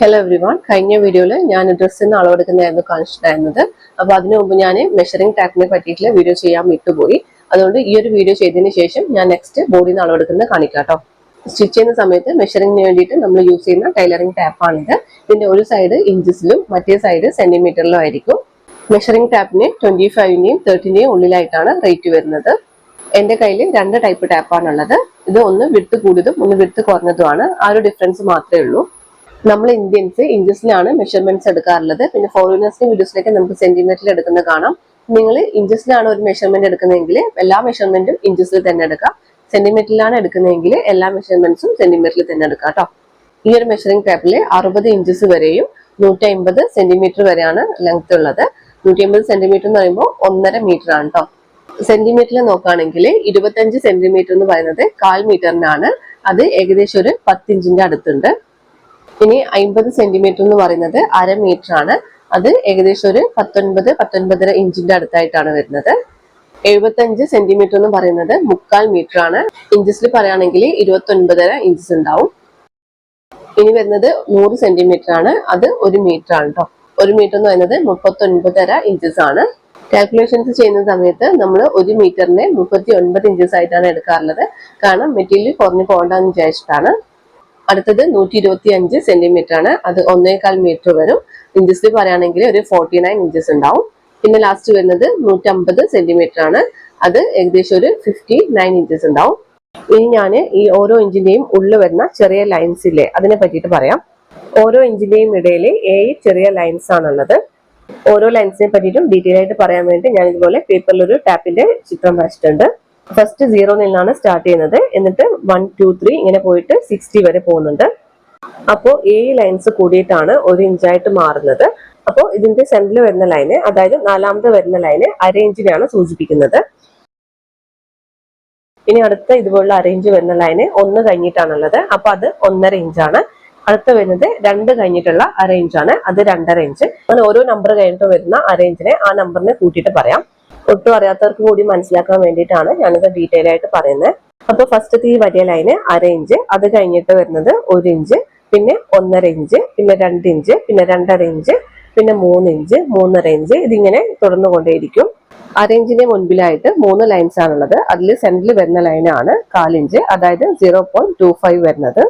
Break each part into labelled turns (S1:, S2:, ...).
S1: Hello every one കഴിഞ്ഞ വീഡിയോയിൽ ഞാൻ ഡ്രസ്സിന് അളവെടുക്കുന്നതായിരുന്നു കാണിച്ചിട്ടുണ്ടായിരുന്നത്. അപ്പോൾ അതിനു മുമ്പ് ഞാൻ മെഷറിംഗ് ടാപ്പിനെ പറ്റിയിട്ടുള്ള വീഡിയോ ചെയ്യാൻ വിട്ടുപോയി. അതുകൊണ്ട് ഈ ഒരു വീഡിയോ ചെയ്തതിന് ശേഷം ഞാൻ നെക്സ്റ്റ് ബോഡിയിൽ നിന്ന് അളവെടുക്കുന്നത് കാണിക്കാം കേട്ടോ സ്റ്റിച്ച് ചെയ്യുന്ന സമയത്ത് മെഷറിംഗിന് വേണ്ടിയിട്ട് നമ്മൾ യൂസ് ചെയ്യുന്ന ടൈലറിംഗ് ടാപ്പാണിത് ഇതിന്റെ ഒരു സൈഡ് ഇഞ്ചസിലും മറ്റേ സൈഡ് സെന്റിമീറ്ററിലും ആയിരിക്കും. മെഷറിംഗ് ടാപ്പിന് ട്വന്റി ഫൈവിന്റെയും തേർട്ടിന്റെയും ഉള്ളിലായിട്ടാണ് റേറ്റ് വരുന്നത്. എന്റെ കയ്യിൽ രണ്ട് ടൈപ്പ് ടാപ്പാണുള്ളത് ഇത് ഒന്ന് വിട്ട് കൂടിയതും ഒന്ന് വിട്ട് കുറഞ്ഞതുമാണ്. ആ ഒരു ഡിഫറൻസ് മാത്രമേ ഉള്ളൂ. നമ്മൾ ഇന്ത്യൻസ് ഇഞ്ചസിലാണ് മെഷർമെന്റ്സ് എടുക്കാറുള്ളത്. പിന്നെ ഫോറിനേഴ്സിന്റെ വീഡിയോസിലേക്ക് നമുക്ക് സെന്റിമീറ്ററിൽ എടുക്കുന്നത് കാണാം. നിങ്ങൾ ഇഞ്ചസിലാണ് ഒരു മെഷർമെന്റ് എടുക്കുന്നതെങ്കിൽ എല്ലാ മെഷർമെന്റും ഇഞ്ചസിൽ തന്നെ എടുക്കാം സെന്റിമീറ്ററിലാണ് എടുക്കുന്നതെങ്കിൽ എല്ലാ മെഷർമെന്റ്സും സെന്റിമീറ്ററിൽ തന്നെ എടുക്കാം കേട്ടോ ഈ ഒരു മെഷറിംഗ് ടേപ്പിൽ അറുപത് ഇഞ്ചസ് വരെയും നൂറ്റി അമ്പത് സെന്റിമീറ്റർ വരെയാണ് ലെങ്ത് ഉള്ളത്. നൂറ്റി അമ്പത് സെന്റിമീറ്റർ എന്ന് പറയുമ്പോൾ ഒന്നര മീറ്റർ ആണ് കേട്ടോ സെന്റിമീറ്ററിൽ നോക്കുകയാണെങ്കിൽ ഇരുപത്തഞ്ച് സെന്റിമീറ്റർ എന്ന് പറയുന്നത് കാൽ മീറ്ററിനാണ് അത് ഏകദേശം ഒരു പത്തിഞ്ചിന്റെ അടുത്തുണ്ട്. ഇനി അമ്പത് സെന്റിമീറ്റർ എന്ന് പറയുന്നത് അര മീറ്റർ ആണ്. അത് ഏകദേശം ഒരു പത്തൊൻപത് പത്തൊൻപതര ഇഞ്ചിന്റെ അടുത്തായിട്ടാണ് വരുന്നത്. എഴുപത്തഞ്ച് സെന്റിമീറ്റർ എന്ന് പറയുന്നത് മുക്കാൽ മീറ്റർ ആണ്. ഇഞ്ചസിൽ പറയുകയാണെങ്കിൽ ഇരുപത്തി ഒൻപതര ഇഞ്ചസ് ഉണ്ടാവും. ഇനി വരുന്നത് നൂറ് സെന്റിമീറ്റർ ആണ്. അത് ഒരു മീറ്റർ ആണ് കേട്ടോ ഒരു മീറ്റർ എന്ന് പറയുന്നത് മുപ്പത്തി ഒൻപതര ഇഞ്ചസ് ആണ്. കാൽക്കുലേഷൻസ് ചെയ്യുന്ന സമയത്ത് നമ്മൾ ഒരു മീറ്ററിനെ മുപ്പത്തി ഒൻപത് ഇഞ്ചസ് ആയിട്ടാണ് എടുക്കാറുള്ളത്. കാരണം മെറ്റീരിയൽ കുറഞ്ഞു പോകണ്ടെന്ന് വിചാരിച്ചിട്ടാണ്. അടുത്തത് നൂറ്റി ഇരുപത്തി അഞ്ച് സെന്റിമീറ്റർ ആണ്. അത് ഒന്നേകാൽ മീറ്റർ വരും. ഇഞ്ചസിൽ പറയുകയാണെങ്കിൽ ഒരു ഫോർട്ടി നയൻ ഇഞ്ചസ് ഉണ്ടാവും. പിന്നെ ലാസ്റ്റ് വരുന്നത് നൂറ്റമ്പത് സെന്റിമീറ്റർ ആണ്. അത് ഏകദേശം ഒരു ഫിഫ്റ്റി നയൻ ഇഞ്ചസ് ഉണ്ടാവും. ഇനി ഞാൻ ഈ ഓരോ ഇഞ്ചിന്റെയും ഉള്ളിൽ വരുന്ന ചെറിയ ലൈൻസ് ഇല്ലേ അതിനെ പറ്റിയിട്ട് പറയാം. ഓരോ ഇഞ്ചിന്റെയും ഇടയിൽ ഏഴ് ചെറിയ ലൈൻസ് ആണുള്ളത്. ഓരോ ലൈൻസിനെ പറ്റിയിട്ടും ഡീറ്റെയിൽ ആയിട്ട് പറയാൻ വേണ്ടി ഞാൻ ഇതുപോലെ പേപ്പറിൽ ഒരു ടാപ്പിന്റെ ചിത്രം വരച്ചിട്ടുണ്ട്. ഫസ്റ്റ് സീറോ നിന്നാണ് സ്റ്റാർട്ട് ചെയ്യുന്നത്. എന്നിട്ട് വൺ ടു ത്രീ ഇങ്ങനെ പോയിട്ട് സിക്സ്റ്റി വരെ പോകുന്നുണ്ട്. അപ്പോൾ ഏഴ് ലൈൻസ് കൂടിയിട്ടാണ് ഒരു ഇഞ്ചായിട്ട് മാറുന്നത്. അപ്പോൾ ഇതിന്റെ സെന്ററിൽ വരുന്ന ലൈന് അതായത് നാലാമത് വരുന്ന ലൈന് അരേഞ്ചിനെയാണ് സൂചിപ്പിക്കുന്നത്. ഇനി അടുത്ത ഇതുപോലുള്ള അറേഞ്ച് വരുന്ന ലൈന് ഒന്ന് കഴിഞ്ഞിട്ടാണുള്ളത്. അപ്പൊ അത് ഒന്നര ഇഞ്ചാണ് അടുത്ത വരുന്നത് രണ്ട് കഴിഞ്ഞിട്ടുള്ള അറേഞ്ച് ആണ്. അത് രണ്ടര ഇഞ്ച് അങ്ങനെ ഓരോ നമ്പർ കഴിഞ്ഞിട്ട് വരുന്ന അറേഞ്ചിനെ ആ നമ്പറിനെ കൂട്ടിയിട്ട് പറയാം. ഒട്ടും അറിയാത്തവർക്ക് കൂടി മനസ്സിലാക്കാൻ വേണ്ടിയിട്ടാണ് ഞാനിത് ഡീറ്റെയിൽ ആയിട്ട് പറയുന്നത്. അപ്പൊ ഫസ്റ്റത്തെ ഈ വലിയ ലൈന് അര ഇഞ്ച് അത് കഴിഞ്ഞിട്ട് വരുന്നത് ഒരു ഇഞ്ച് പിന്നെ ഒന്നര ഇഞ്ച് പിന്നെ രണ്ട് ഇഞ്ച് പിന്നെ രണ്ടര ഇഞ്ച് പിന്നെ മൂന്ന് ഇഞ്ച് മൂന്നര ഇഞ്ച് ഇതിങ്ങനെ തുടർന്നു കൊണ്ടേയിരിക്കും അര ഇഞ്ചിന്റെ മുൻപിലായിട്ട് മൂന്ന് ലൈൻസ് ആണുള്ളത്. അതിൽ സെന്ററിൽ വരുന്ന ലൈനാണ് കാലിഞ്ച് അതായത് സീറോ പോയിന്റ് ടു ഫൈവ് വരുന്നത്.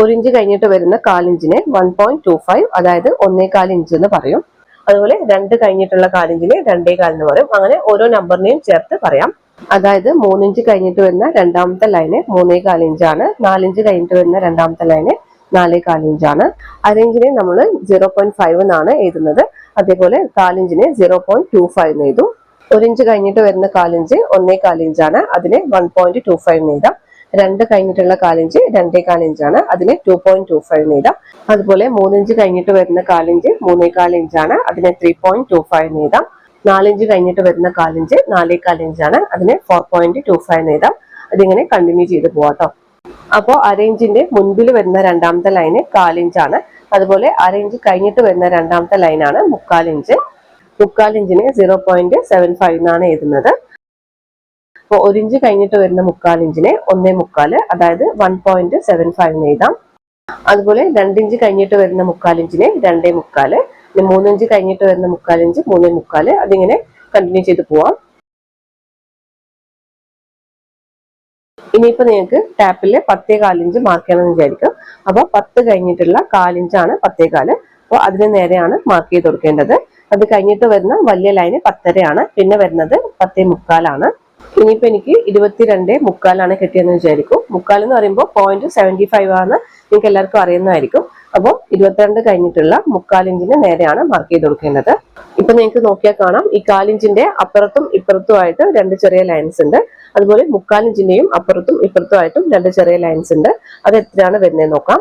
S1: ഒരു ഇഞ്ച് കഴിഞ്ഞിട്ട് വരുന്ന കാലിഞ്ചിനെ വൺ പോയിന്റ് ടു ഫൈവ് അതായത് ഒന്നേകാൽ ഇഞ്ച് എന്ന് പറയും. അതുപോലെ രണ്ട് കഴിഞ്ഞിട്ടുള്ള കാലിഞ്ചിനെ രണ്ടേ കാലിന് പറയും അങ്ങനെ ഓരോ നമ്പറിനെയും ചേർത്ത് പറയാം. അതായത് മൂന്നിഞ്ച് കഴിഞ്ഞിട്ട് വരുന്ന രണ്ടാമത്തെ ലൈന് മൂന്നേ കാലിഞ്ചാണ് നാലിഞ്ച് കഴിഞ്ഞിട്ട് വരുന്ന രണ്ടാമത്തെ ലൈന് നാലേ കാലിഞ്ചാണ്. അരയിഞ്ചിനെ നമ്മൾ സീറോ പോയിന്റ് ഫൈവ് എന്നാണ് എഴുതുന്നത്. അതേപോലെ കാലിഞ്ചിനെ സീറോ പോയിന്റ് ടു ഫൈവ് എന്ന് എഴുതും. ഒരു ഇഞ്ച് കഴിഞ്ഞിട്ട് വരുന്ന കാലിഞ്ച് ഒന്നേ കാലിഞ്ചാണ് അതിനെ വൺ പോയിന്റ് ടു ഫൈവ് എന്ന് എഴുതാം. രണ്ട് കഴിഞ്ഞിട്ടുള്ള കാലിഞ്ച് രണ്ടേ കാലിഞ്ചാണ്. അതിന് ടു പോയിന്റ് ടു ഫൈവ് നീതാം അതുപോലെ മൂന്നിഞ്ച് കഴിഞ്ഞിട്ട് വരുന്ന കാലിഞ്ച് മൂന്നേ കാലിഞ്ചാണ്. അതിന് ത്രീ പോയിന്റ് ടു ഫൈവ് നീതാം നാലിഞ്ച് കഴിഞ്ഞിട്ട് വരുന്ന കാലിഞ്ച് നാലേ കാലിഞ്ചാണ്. അതിന് ഫോർ പോയിന്റ് ടു ഫൈവ് നീതാം അതിങ്ങനെ കണ്ടിന്യൂ ചെയ്ത് പോവാട്ടോ അപ്പോൾ അരയിഞ്ചിന്റെ മുൻപിൽ വരുന്ന രണ്ടാമത്തെ ലൈന് കാലിഞ്ചാണ്. അതുപോലെ അരയിഞ്ച് കഴിഞ്ഞിട്ട് വരുന്ന രണ്ടാമത്തെ ലൈനാണ് മുക്കാലിഞ്ച്. മുക്കാലിഞ്ചിന് സീറോ പോയിന്റ് സെവൻ ഫൈവ് എന്നാണ് എഴുതുന്നത്. അപ്പോൾ ഒരു ഇഞ്ച് കഴിഞ്ഞിട്ട് വരുന്ന മുക്കാൽ ഇഞ്ചിനെ ഒന്നേ മുക്കാൽ അതായത് വൺ പോയിന്റ് സെവൻ ഫൈവ് എന്ന് എഴുതാം. അതുപോലെ രണ്ടിഞ്ച് കഴിഞ്ഞിട്ട് വരുന്ന മുക്കാൽ ഇഞ്ചിനെ രണ്ടേ മുക്കാൽ പിന്നെ മൂന്നിഞ്ച് കഴിഞ്ഞിട്ട് വരുന്ന മുക്കാൽ ഇഞ്ച് മൂന്നേ മുക്കാൽ അതിങ്ങനെ കണ്ടിന്യൂ ചെയ്ത് പോവാം. ഇനിയിപ്പോ നിങ്ങൾക്ക് ടാപ്പിൽ പത്തേ കാലിഞ്ച് മാർക്ക് ചെയ്യണമെന്ന് വിചാരിക്കും. അപ്പോൾ പത്ത് കഴിഞ്ഞിട്ടുള്ള കാലിഞ്ചാണ് പത്തേ കാൽ. അപ്പോൾ അതിന് നേരെയാണ് മാർക്ക് ചെയ്ത് കൊടുക്കേണ്ടത്. അത് കഴിഞ്ഞിട്ട് വരുന്ന വലിയ ലൈന് പത്തരയാണ്. പിന്നെ വരുന്നത് പത്തേ മുക്കാലാണ്. ഇനിയിപ്പോ എനിക്ക് ഇരുപത്തിരണ്ട് മുക്കാലാണ് കിട്ടിയെന്ന് വിചാരിക്കും. മുക്കാൽ എന്ന് പറയുമ്പോൾ പോയിന്റ് സെവന്റി ഫൈവ് ആണ്. നിങ്ങൾക്ക് എല്ലാവർക്കും അറിയുന്നതായിരിക്കും. അപ്പോൾ ഇരുപത്തിരണ്ട് കഴിഞ്ഞിട്ടുള്ള മുക്കാലിഞ്ചിന് നേരെയാണ് മാർക്ക് ചെയ്ത് കൊടുക്കേണ്ടത്. ഇപ്പൊ നിങ്ങൾക്ക് നോക്കിയാൽ കാണാം. ഈ കാലിഞ്ചിന്റെ അപ്പുറത്തും ഇപ്പുറത്തുമായിട്ട് രണ്ട് ചെറിയ ലൈൻസ് ഉണ്ട്. അതുപോലെ മുക്കാലിഞ്ചിന്റെയും അപ്പുറത്തും ഇപ്പുറത്തുമായിട്ടും രണ്ട് ചെറിയ ലൈൻസ് ഉണ്ട്. അത് എത്രയാണ് വരുന്നത് നോക്കാം.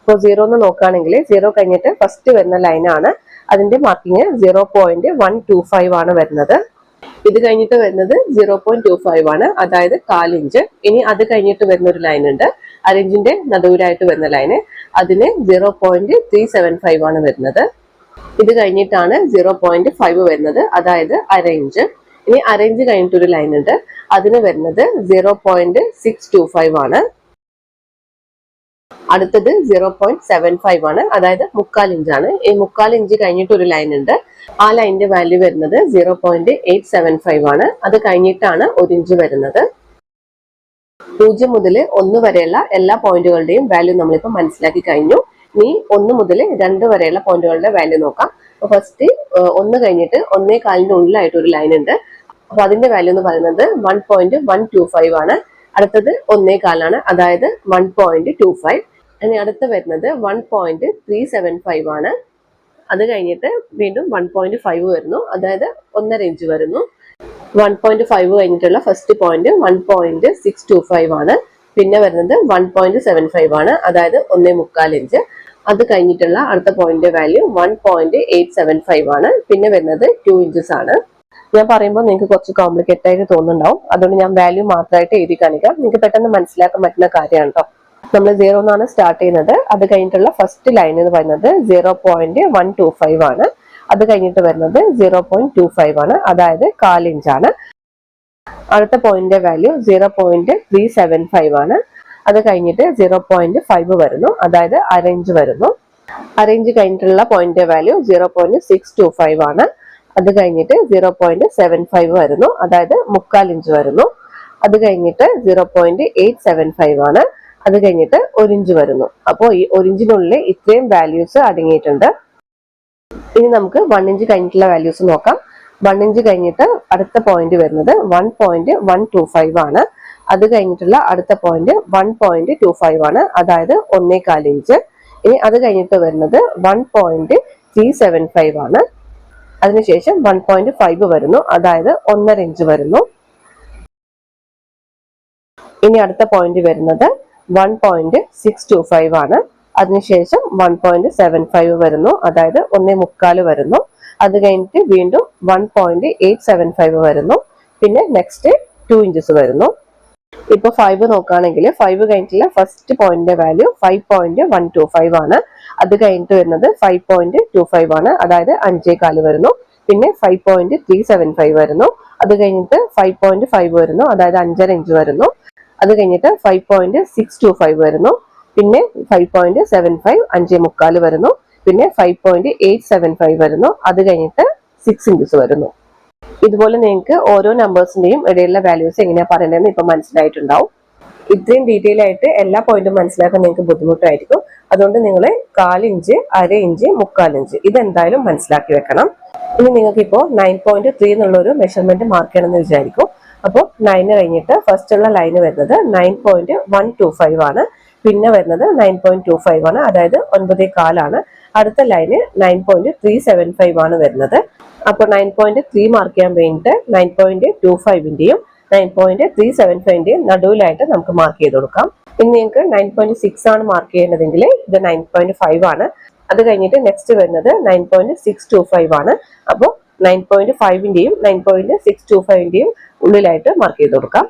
S1: അപ്പോൾ സീറോ എന്ന് നോക്കുകയാണെങ്കിൽ സീറോ കഴിഞ്ഞിട്ട് ഫസ്റ്റ് വരുന്ന ലൈനാണ് അതിന്റെ marking zero point one two five ആണ് വരുന്നത്. ഇത് കഴിഞ്ഞിട്ട് വരുന്നത് സീറോ പോയിന്റ് ടു ഫൈവ് ആണ്. അതായത് കാലിഞ്ച്. ഇനി അത് കഴിഞ്ഞിട്ട് വരുന്ന ഒരു ലൈൻ ഉണ്ട്. അരഞ്ചിന്റെ നടുവിലായിട്ട് വരുന്ന ലൈന് അതിന് zero point three seven five ആണ് വരുന്നത്. ഇത് കഴിഞ്ഞിട്ടാണ് സീറോ പോയിന്റ് ഫൈവ് വരുന്നത്. അതായത് അരഞ്ച്. ഇനി അരഞ്ച് കഴിഞ്ഞിട്ടൊരു ലൈൻ ഉണ്ട്. അതിന് വരുന്നത് zero point six two five ആണ്. അടുത്തത് സീറോ പോയിന്റ് സെവൻ ഫൈവ് ആണ്. അതായത് മുക്കാൽ ഇഞ്ചാണ് ഈ മുക്കാൽ ഇഞ്ച് കഴിഞ്ഞിട്ട് ഒരു ലൈൻ ഉണ്ട്. ആ ലൈനിന്റെ വാല്യൂ വരുന്നത് zero point eight seven five ആണ്. അത് കഴിഞ്ഞിട്ടാണ് ഒരു ഇഞ്ച് വരുന്നത്. പൂജ്യം മുതൽ ഒന്ന് വരെയുള്ള എല്ലാ പോയിന്റുകളുടെയും വാല്യൂ നമ്മളിപ്പോൾ മനസ്സിലാക്കി കഴിഞ്ഞു. ഇനി ഒന്ന് മുതൽ രണ്ട് വരെയുള്ള പോയിന്റുകളുടെ വാല്യൂ നോക്കാം. ഫസ്റ്റ് ഒന്ന് കഴിഞ്ഞിട്ട് ഒന്നേ കാലിന്റെ ഉള്ളിലായിട്ട് ഒരു ലൈൻ ഉണ്ട്. അപ്പൊ അതിന്റെ വാല്യൂ എന്ന് പറയുന്നത് one point one two five ആണ്. അടുത്തത് ഒന്നേ കാലാണ് അതായത് വൺ പോയിന്റ് ടു ഫൈവ് ഇനി അടുത്ത് വരുന്നത് one point three seven five ആണ്. അത് കഴിഞ്ഞിട്ട് വീണ്ടും വൺ പോയിന്റ് ഫൈവ് വരുന്നു അതായത് ഒന്നര ഇഞ്ച് വരുന്നു. വൺ പോയിന്റ് ഫൈവ് കഴിഞ്ഞിട്ടുള്ള first point one point six two five ആണ്. പിന്നെ വരുന്നത് വൺ പോയിന്റ് സെവൻ ഫൈവ് ആണ് അതായത് ഒന്നേ മുക്കാൽ ഇഞ്ച് അത് കഴിഞ്ഞിട്ടുള്ള അടുത്ത point value one point eight seven five ആണ്. പിന്നെ വരുന്നത് ടു ഇഞ്ചസ് ആണ്. ഞാൻ പറയുമ്പോൾ നിങ്ങൾക്ക് കുറച്ച് കോംപ്ലിക്കേറ്റഡ് ആയിട്ട് തോന്നുന്നുണ്ടാവും. അതുകൊണ്ട് ഞാൻ വാല്യൂ മാത്രമായിട്ട് എഴുതി കാണിക്കാം. നിങ്ങൾക്ക് പെട്ടെന്ന് മനസ്സിലാക്കാൻ പറ്റുന്ന കാര്യമാണ് കേട്ടോ നമ്മൾ സീറോ എന്നാണ് സ്റ്റാർട്ട് ചെയ്യുന്നത്. അത് കഴിഞ്ഞിട്ടുള്ള ഫസ്റ്റ് ലൈൻ എന്ന് പറയുന്നത് zero point one two five ആണ്. അത് കഴിഞ്ഞിട്ട് വരുന്നത് സീറോ പോയിന്റ് ടു ഫൈവ് ആണ്. അതായത് കാലിഞ്ചാണ് അടുത്ത point value zero point three seven five ആണ്. അത് കഴിഞ്ഞിട്ട് സീറോ പോയിന്റ് ഫൈവ് വരുന്നു. അതായത് അരഞ്ച് വരുന്നു. അരഞ്ച് കഴിഞ്ഞിട്ടുള്ള point value zero point six two five ആണ്. അത് കഴിഞ്ഞിട്ട് സീറോ പോയിന്റ് സെവൻ ഫൈവ് വരുന്നു. അതായത് മുക്കാൽ ഇഞ്ച് വരുന്നു. അത് കഴിഞ്ഞിട്ട് zero point eight seven five ആണ്. അത് കഴിഞ്ഞിട്ട് ഒരു ഇഞ്ച് വരുന്നു. അപ്പോൾ ഈ ഒരു ഇഞ്ചിനുള്ളിൽ ഇത്രയും വാല്യൂസ് അടങ്ങിയിട്ടുണ്ട്. ഇനി നമുക്ക് വൺ ഇഞ്ച് കഴിഞ്ഞിട്ടുള്ള വാല്യൂസ് നോക്കാം. വൺ ഇഞ്ച് കഴിഞ്ഞിട്ട് അടുത്ത പോയിന്റ് വരുന്നത് one point one two five ആണ്. അത് കഴിഞ്ഞിട്ടുള്ള അടുത്ത point one point two five ആണ്. അതായത് ഒന്നേകാൽ ഇഞ്ച് ഇനി അത് കഴിഞ്ഞിട്ട് വരുന്നത് one point three seven five ആണ്. അതിനുശേഷം വൺ പോയിന്റ് ഫൈവ് വരുന്നു. അതായത് ഒന്നര ഇഞ്ച് വരുന്നു. ഇനി അടുത്ത പോയിന്റ് വരുന്നത് one point six two five ആണ്. അതിനുശേഷം വൺ പോയിന്റ് സെവൻ ഫൈവ് വരുന്നു. അതായത് ഒന്നേ മുക്കാൽ വരുന്നു. അത് കഴിഞ്ഞിട്ട് വീണ്ടും one point eight seven five വരുന്നു. പിന്നെ നെക്സ്റ്റ് ടു ഇഞ്ചസ് വരുന്നു. ഇപ്പൊ ഫൈവ് നോക്കുകയാണെങ്കിൽ ഫൈവ് കഴിഞ്ഞിട്ടുള്ള ഫസ്റ്റ് പോയിന്റിന്റെ value five point one two five ആണ്. അത് കഴിഞ്ഞിട്ട് വരുന്നത് ഫൈവ് പോയിന്റ് ടു ഫൈവ് ആണ്. അതായത് അഞ്ചേ കാൽ വരുന്നു. പിന്നെ five point three seven five വരുന്നു. അത് കഴിഞ്ഞിട്ട് ഫൈവ് പോയിന്റ് ഫൈവ് വരുന്നു. അതായത് അഞ്ചര ഇഞ്ച് വരുന്നു. അത് കഴിഞ്ഞിട്ട് five point six two five വരുന്നു. പിന്നെ ഫൈവ് പോയിന്റ് സെവൻ ഫൈവ് അഞ്ചേ മുക്കാൽ വരുന്നു. പിന്നെ five point eight seven five വരുന്നു. അത് കഴിഞ്ഞിട്ട് സിക്സ് ഇഞ്ചസ് വരുന്നു. ഇതുപോലെ നിങ്ങൾക്ക് ഓരോ നമ്പേഴ്സിന്റെയും ഇടയിലുള്ള വാല്യൂസ് എങ്ങനെയാ പറയേണ്ടതെന്ന് ഇപ്പൊ മനസ്സിലായിട്ടുണ്ടാവും. ഇത്രയും ഡീറ്റെയിൽ ആയിട്ട് എല്ലാ പോയിന്റും മനസ്സിലാക്കാൻ നിങ്ങൾക്ക് ബുദ്ധിമുട്ടായിരിക്കും. അതുകൊണ്ട് നിങ്ങൾ കാലിഞ്ച് അര ഇഞ്ച് മുക്കാൽ ഇഞ്ച് ഇതെന്തായാലും മനസ്സിലാക്കി വെക്കണം. ഇനി നിങ്ങൾക്ക് ഇപ്പോൾ നയൻ പോയിന്റ് ത്രീ എന്നുള്ള ഒരു മെഷർമെന്റ് മാർക്ക് ചെയ്യണമെന്ന് വിചാരിക്കും. അപ്പോൾ നയന് കഴിഞ്ഞിട്ട് ഫസ്റ്റ് ഉള്ള ലൈന് വരുന്നത് nine point one two five ആണ്. പിന്നെ വരുന്നത് നയൻ പോയിന്റ് ടു ഫൈവ് ആണ്. അതായത് ഒൻപതേ കാലാണ്. അടുത്ത line nine point three seven five ആണ് വരുന്നത്. അപ്പോൾ നയൻ പോയിന്റ് ത്രീ മാർക്ക് ചെയ്യാൻ വേണ്ടിയിട്ട് നയൻ പോയിന്റ് ടു ഫൈവിന്റെയും നയൻ പോയിന്റ് ത്രീ സെവൻ ഫൈവിന്റെയും നടുവിലായിട്ട് നമുക്ക് മാർക്ക് ചെയ്ത് കൊടുക്കാം ഇനി നിങ്ങൾക്ക് നയൻ പോയിന്റ് സിക്സ് ആണ് മാർക്ക് ചെയ്യേണ്ടതെങ്കിൽ ഇത് നയൻ പോയിന്റ് ഫൈവ് ആണ് അത് കഴിഞ്ഞിട്ട് നെക്സ്റ്റ് വരുന്നത് nine point six two five ആണ് അപ്പോൾ നയൻ പോയിന്റ് ഫൈവിന്റെയും നയൻ പോയിന്റ് സിക്സ് ടു ഫൈവിന്റെയും ഉള്ളിലായിട്ട് മാർക്ക് ചെയ്ത് കൊടുക്കാം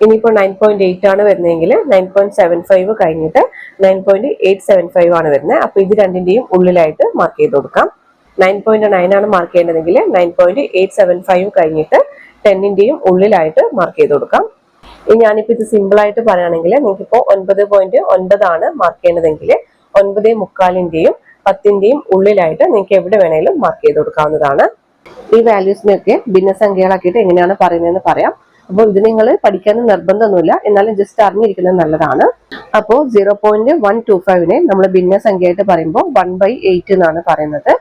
S1: ഇനിയിപ്പോൾ നയൻ പോയിന്റ് എയ്റ്റ് ആണ് വരുന്നതെങ്കിൽ നയൻ പോയിന്റ് സെവൻ ഫൈവ് കഴിഞ്ഞിട്ട് nine point eight seven five ആണ് വരുന്നത് അപ്പോൾ ഇത് രണ്ടിന്റെയും ഉള്ളിലായിട്ട് മാർക്ക് ചെയ്ത് കൊടുക്കാം നയൻ പോയിന്റ് നയൻ ആണ് mark ചെയ്യേണ്ടതെങ്കിൽ nine point eight seven five കഴിഞ്ഞിട്ട് ടെന്നിന്റെയും ഉള്ളിലായിട്ട് മാർക്ക് ചെയ്ത് കൊടുക്കാം. ഇനി ഞാനിപ്പോൾ ഇത് സിമ്പിൾ ആയിട്ട് പറയുകയാണെങ്കിൽ നിങ്ങൾക്ക് ഇപ്പോൾ ഒൻപത് പോയിന്റ് ഒൻപതാണ് മാർക്ക് ചെയ്യേണ്ടതെങ്കിൽ ഒൻപത് മുക്കാലിന്റെയും പത്തിന്റെയും ഉള്ളിലായിട്ട് നിങ്ങൾക്ക് എവിടെ വേണേലും മാർക്ക് ചെയ്ത് കൊടുക്കാവുന്നതാണ്. ഈ വാല്യൂസിനെയൊക്കെ ഭിന്നസംഖ്യകളാക്കിയിട്ട് എങ്ങനെയാണ് പറയുന്നതെന്ന് പറയാം. അപ്പോൾ ഇത് നിങ്ങൾ പഠിക്കാൻ നിർബന്ധമൊന്നുമില്ല എന്നാലും ജസ്റ്റ് അറിഞ്ഞിരിക്കുന്നത് നല്ലതാണ്. അപ്പോൾ സീറോ പോയിന്റ് വൺ ടു ഫൈവിനെ നമ്മൾ ഭിന്നസംഖ്യയായിട്ട് പറയുമ്പോൾ വൺ ബൈ എയ്റ്റ് എന്നാണ് പറയുന്നത്.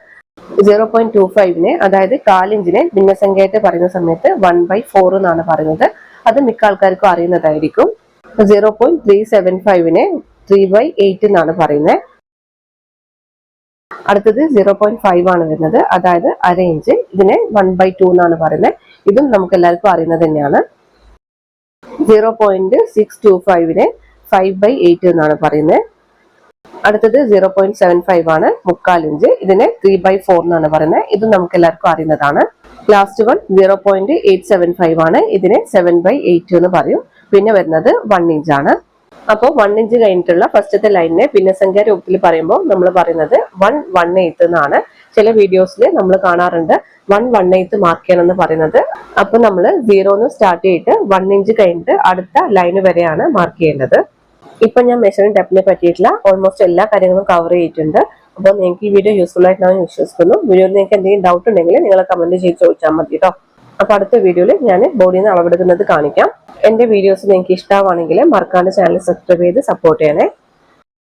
S1: സീറോ പോയിന്റ് ടു ഫൈവിനെ അതായത് കാലിഞ്ചിനെ ഭിന്നസംഖ്യയായിട്ട് പറയുന്ന സമയത്ത് വൺ ബൈ ഫോർ എന്നാണ് പറയുന്നത്. അത് മിക്ക ആൾക്കാർക്കും അറിയുന്നതായിരിക്കും. സീറോ പോയിന്റ് ത്രീ സെവൻ ഫൈവിനെ ത്രീ ബൈ എയ്റ്റ് എന്നാണ് പറയുന്നത്. അടുത്തത് സീറോ പോയിന്റ് ഫൈവ് ആണ് വരുന്നത്. അതായത് അര ഇഞ്ച് ഇതിനെ വൺ ബൈ ടു എന്നാണ് പറയുന്നത്. ഇതും നമുക്ക് എല്ലാവർക്കും അറിയുന്നത് തന്നെയാണ്. സീറോ പോയിന്റ് സിക്സ് ടു ഫൈവിനെ ഫൈവ് ബൈ എയ്റ്റ് എന്നാണ് പറയുന്നത്. അടുത്തത് സീറോ പോയിന്റ് സെവൻ ഫൈവ് ആണ്. മുക്കാൽ ഇഞ്ച്. ഇതിനെ ത്രീ ബൈ ഫോർ എന്നാണ് പറയുന്നത്. ഇത് നമുക്ക് എല്ലാവർക്കും അറിയുന്നതാണ്. Last one zero point eight seven five ആണ്. ഇതിനെ സെവൻ ബൈ എയ്റ്റ് എന്ന് പറയും. പിന്നെ വരുന്നത് വൺ ഇഞ്ച് ആണ്. അപ്പോൾ വൺ ഇഞ്ച് കഴിഞ്ഞിട്ടുള്ള ഫസ്റ്റത്തെ ലൈനിനെ ഭിന്നസംഖ്യ രൂപത്തിൽ പറയുമ്പോൾ നമ്മൾ പറയുന്നത് വൺ വൺ എയ്ത്ത് എന്നാണ്. ചില വീഡിയോസിൽ നമ്മൾ കാണാറുണ്ട്. വൺ വൺ എയ്ത്ത് മാർക്ക് ചെയ്യണം എന്ന് പറയുന്നത്. അപ്പൊ നമ്മൾ സീറോന്ന് സ്റ്റാർട്ട് ചെയ്തിട്ട് വൺ ഇഞ്ച് കഴിഞ്ഞിട്ട് അടുത്ത ലൈന് വരെയാണ് മാർക്ക് ചെയ്യേണ്ടത്. ഇപ്പൊ ഞാൻ മെഷറിംഗ് ടെപ്പിനെ പറ്റിയിട്ടുള്ള ഓൾമോസ്റ്റ് എല്ലാ കാര്യങ്ങളും കവർ ചെയ്തിട്ടുണ്ട്. അപ്പോൾ നിങ്ങൾക്ക് ഈ വീഡിയോ യൂസ്ഫുൾ ആയിട്ടാണ് വിശ്വസിക്കുന്നു. വീഡിയോയിൽ നിങ്ങൾക്ക് എന്തെങ്കിലും ഡൗട്ട് ഉണ്ടെങ്കിൽ നിങ്ങൾ കമന്റ് ചെയ്ത് ചോദിച്ചാൽ മതി കേട്ടോ അപ്പൊ അടുത്ത വീഡിയോയിൽ ഞാൻ ബോഡിയിൽ നിന്ന് അളവെടുക്കുന്നത് കാണിക്കാം. എന്റെ വീഡിയോസ് നിങ്ങൾക്ക് ഇഷ്ടമാണെങ്കിൽ മറക്കാണ്ട് ചാനൽ സബ്സ്ക്രൈബ് ചെയ്ത് സപ്പോർട്ട് ചെയ്യണേ.